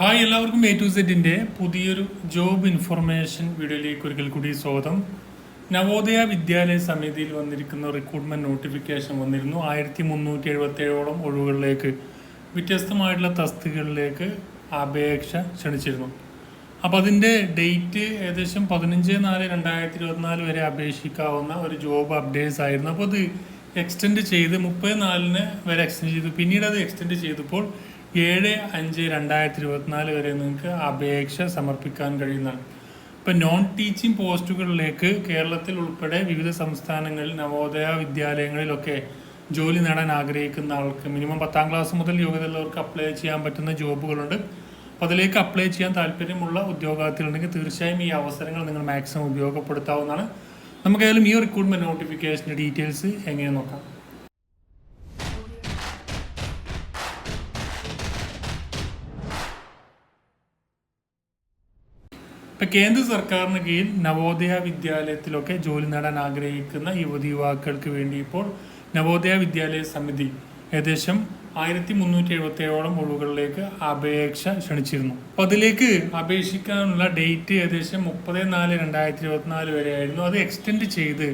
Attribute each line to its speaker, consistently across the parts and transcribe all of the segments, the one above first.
Speaker 1: Hi എല്ലാവർക്കും A to സെറ്റിന്റെ പുതിയൊരു ജോബ് ഇൻഫർമേഷൻ വീഡിയോയിലേക്ക് ഒരിക്കൽ കൂടി സ്വാഗതം. നവോദയ വിദ്യാലയ സമിതിയിൽ വന്നിരിക്കുന്ന റിക്രൂട്ട്മെന്റ് നോട്ടിഫിക്കേഷൻ വന്നിരുന്നു. ആയിരത്തി മുന്നൂറ്റി എഴുപത്തി ഏഴോളം ഒഴിവുകളിലേക്ക് വ്യത്യസ്തമായിട്ടുള്ള തസ്തികകളിലേക്ക് അപേക്ഷ ക്ഷണിച്ചിരുന്നു. അപ്പോൾ അതിന്റെ ഡേറ്റ് ഏകദേശം പതിനഞ്ച് നാല് രണ്ടായിരത്തി ഇരുപത്തിനാല് വരെ അപേക്ഷിക്കാവുന്ന ഒരു ജോബ് അപ്ഡേറ്റ്സ് ആയിരുന്നു. അപ്പോൾ അത് എക്സ്റ്റെൻഡ് ചെയ്ത് മുപ്പത് നാലിന് വരെ എക്സ്റ്റെൻഡ് ചെയ്തു. പിന്നീട് അത് എക്സ്റ്റെൻഡ് ചെയ്തപ്പോൾ ഏഴ് അഞ്ച് രണ്ടായിരത്തി ഇരുപത്തിനാല് വരെ നിങ്ങൾക്ക് അപേക്ഷ സമർപ്പിക്കാൻ കഴിയുന്നതാണ്. ഇപ്പം നോൺ ടീച്ചിങ് പോസ്റ്റുകളിലേക്ക് കേരളത്തിൽ ഉൾപ്പെടെ വിവിധ സംസ്ഥാനങ്ങളിൽ നവോദയ വിദ്യാലയങ്ങളിലൊക്കെ ജോലി നേടാൻ ആഗ്രഹിക്കുന്ന ആൾക്ക് മിനിമം പത്താം ക്ലാസ് മുതൽ യോഗ്യതയുള്ളവർക്ക് അപ്ലൈ ചെയ്യാൻ പറ്റുന്ന ജോബുകളുണ്ട്. അപ്പോൾ അതിലേക്ക് അപ്ലൈ ചെയ്യാൻ താല്പര്യമുള്ള ഉദ്യോഗാർത്ഥികളുണ്ടെങ്കിൽ തീർച്ചയായും ഈ അവസരങ്ങൾ നിങ്ങൾ മാക്സിമം ഉപയോഗപ്പെടുത്താവുന്നതാണ്. നമുക്കായാലും ഈ റിക്രൂട്ട്മെന്റ് നോട്ടിഫിക്കേഷന്റെ ഡീറ്റെയിൽസ് എങ്ങനെ നോക്കാം. ഇപ്പൊ കേന്ദ്ര സർക്കാരിന് കീഴിൽ നവോദയ വിദ്യാലയത്തിലൊക്കെ ജോലി നേടാൻ ആഗ്രഹിക്കുന്ന യുവതി യുവാക്കൾക്ക് വേണ്ടി ഇപ്പോൾ നവോദയ വിദ്യാലയ സമിതി ഏകദേശം ആയിരത്തി മുന്നൂറ്റി എഴുപത്തി ഏഴോളം ഒഴിവുകളിലേക്ക് അപേക്ഷ ക്ഷണിച്ചിരുന്നു. അപ്പൊ അതിലേക്ക് അപേക്ഷിക്കാനുള്ള ഡേറ്റ് ഏകദേശം മുപ്പത് നാല് രണ്ടായിരത്തി ഇരുപത്തിനാല് വരെ ആയിരുന്നു. അത് എക്സ്റ്റെൻഡ് ചെയ്ത്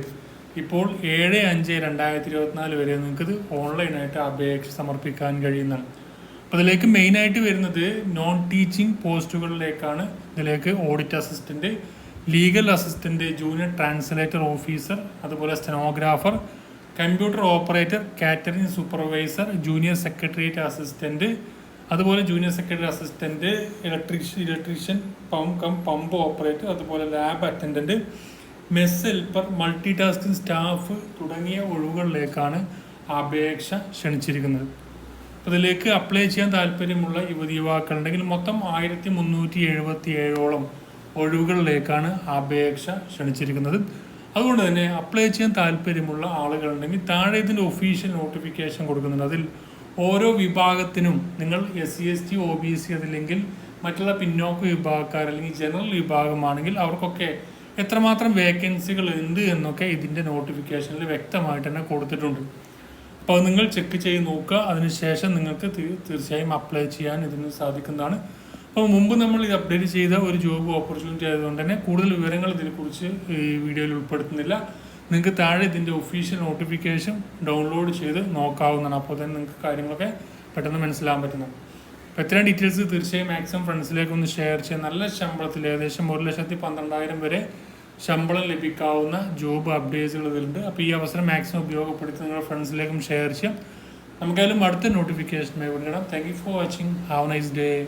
Speaker 1: ഇപ്പോൾ ഏഴ് അഞ്ച് രണ്ടായിരത്തി ഇരുപത്തിനാല് വരെ നിങ്ങൾക്ക് ഓൺലൈനായിട്ട് അപേക്ഷ സമർപ്പിക്കാൻ കഴിയുന്നതാണ്. അതിലേക്ക് മെയിനായിട്ട് വരുന്നത് നോൺ ടീച്ചിങ് പോസ്റ്റുകളിലേക്കാണ് ഇതിലേക്ക് audit assistant legal assistant junior translator officer അതുപോലെ stenographer computer operator catering supervisor junior secretariat assistant അതുപോലെ junior secretary assistant electrician electrician pump cum pump operator അതുപോലെ lab attendant mess helper multi tasking staff തുടങ്ങിയ ഒഴിവുകളിലേക്കാണ് അപേക്ഷ ക്ഷണിച്ചിരിക്കുന്നത്. അതിലേക്ക് apply ചെയ്യാൻ താല്പര്യമുള്ള യുവതി യുവാക്കളുണ്ടെങ്കിൽ മൊത്തം ആയിരത്തി മുന്നൂറ്റി എഴുപത്തി ഏഴോളം ഒഴിവുകളിലേക്കാണ് അപേക്ഷ ക്ഷണിച്ചിരിക്കുന്നത്. അതുകൊണ്ട് തന്നെ അപ്ലൈ ചെയ്യാൻ താല്പര്യമുള്ള ആളുകളുണ്ടെങ്കിൽ താഴെ ഇതിന്റെ ഒഫീഷ്യൽ നോട്ടിഫിക്കേഷൻ കൊടുക്കുന്നുണ്ട്. അതിൽ ഓരോ വിഭാഗത്തിനും നിങ്ങൾ S C S T O B C അതില്ലെങ്കിൽ മറ്റുള്ള പിന്നോക്ക വിഭാഗക്കാർ അല്ലെങ്കിൽ ജനറൽ വിഭാഗമാണെങ്കിൽ അവർക്കൊക്കെ എത്രമാത്രം വേക്കൻസികൾ ഉണ്ട് എന്നൊക്കെ ഇതിന്റെ നോട്ടിഫിക്കേഷനിൽ വ്യക്തമായിട്ട് തന്നെ കൊടുത്തിട്ടുണ്ട്. അപ്പോൾ നിങ്ങൾ ചെക്ക് ചെയ്ത് നോക്കുക. അതിനുശേഷം നിങ്ങൾക്ക് തീർച്ചയായും അപ്ലൈ ചെയ്യാൻ ഇതിന് സാധിക്കുന്നതാണ്. അപ്പോൾ മുമ്പ് നമ്മൾ ഇത് അപ്ഡേറ്റ് ചെയ്ത ഒരു ജോബ് ഓപ്പർച്യൂണിറ്റി ആയതുകൊണ്ട് തന്നെ കൂടുതൽ വിവരങ്ങൾ ഇതിനെക്കുറിച്ച് ഈ വീഡിയോയിൽ ഉൾപ്പെടുത്തുന്നില്ല. നിങ്ങൾക്ക് താഴെ ഇതിന്റെ ഒഫീഷ്യൽ നോട്ടിഫിക്കേഷൻ ഡൗൺലോഡ് ചെയ്ത് നോക്കാവുന്നതാണ്. അപ്പോൾ തന്നെ നിങ്ങൾക്ക് കാര്യങ്ങളൊക്കെ പെട്ടെന്ന് മനസ്സിലാകാൻ പറ്റുന്നത് അപ്പോൾ ഇത്രയും ഡീറ്റെയിൽസ് തീർച്ചയായും മാക്സിമം ഫ്രണ്ട്സിലേക്ക് ഒന്ന് ഷെയർ ചെയ്യാം. നല്ല ശമ്പളത്തിൽ ഏകദേശം ഒരു ലക്ഷത്തി പന്ത്രണ്ടായിരം വരെ ശമ്പളം ലഭിക്കാവുന്ന ജോബ് അപ്ഡേറ്റ്സുകൾ ഇതിലുണ്ട്. അപ്പോൾ ഈ അവസരം മാക്സിമം ഉപയോഗപ്പെടുത്തി നിങ്ങളുടെ ഫ്രണ്ട്സിലേക്കും ഷെയർ ചെയ്യാം. നമുക്കായാലും അടുത്ത നോട്ടിഫിക്കേഷനുമായി വിടണം. Thank you for watching have nice day